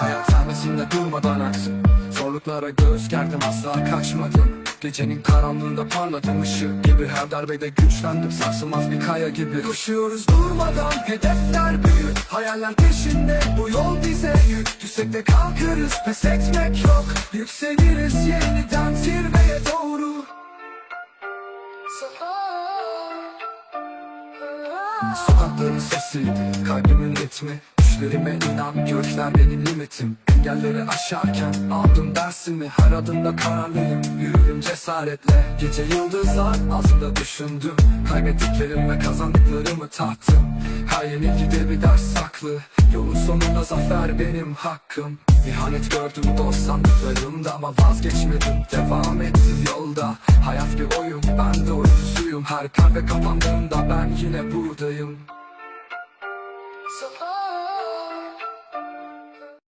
Hayat vermesinde durmadan aksın. Zorluklara göğüs gerdim asla kaçmadım. Gecenin karanlığında parladım ışık gibi Her darbede güçlendim. Sarsılmaz bir kaya gibi Koşuyoruz durmadan. Hedefler büyük Hayaller peşinde. Bu yol bize yük. Düşsek de kalkarız pes etmek yok. Yükseliriz yeniden zirveye doğru. Sokakların sesiydi, kalbimin ritmi Düşlerime inan, gökler benim limitim. Engelleri aşarken aldım dersimi. Her adımda kararlıyım, yürürüm cesaretle. Gece yıldızlar altında düşündüm. Kaybettiklerim ve kazandıklarımı tattım Her yenilgide bir ders saklı. Yolun sonunda zafer benim hakkım. İhanet gördüm dost sandıklarımda Ama vazgeçmedim, devam ettim yolda. Hayat bir oyun, ben de oyuncusuyum. Her kalbe kapandığında ben yine buradayım So far.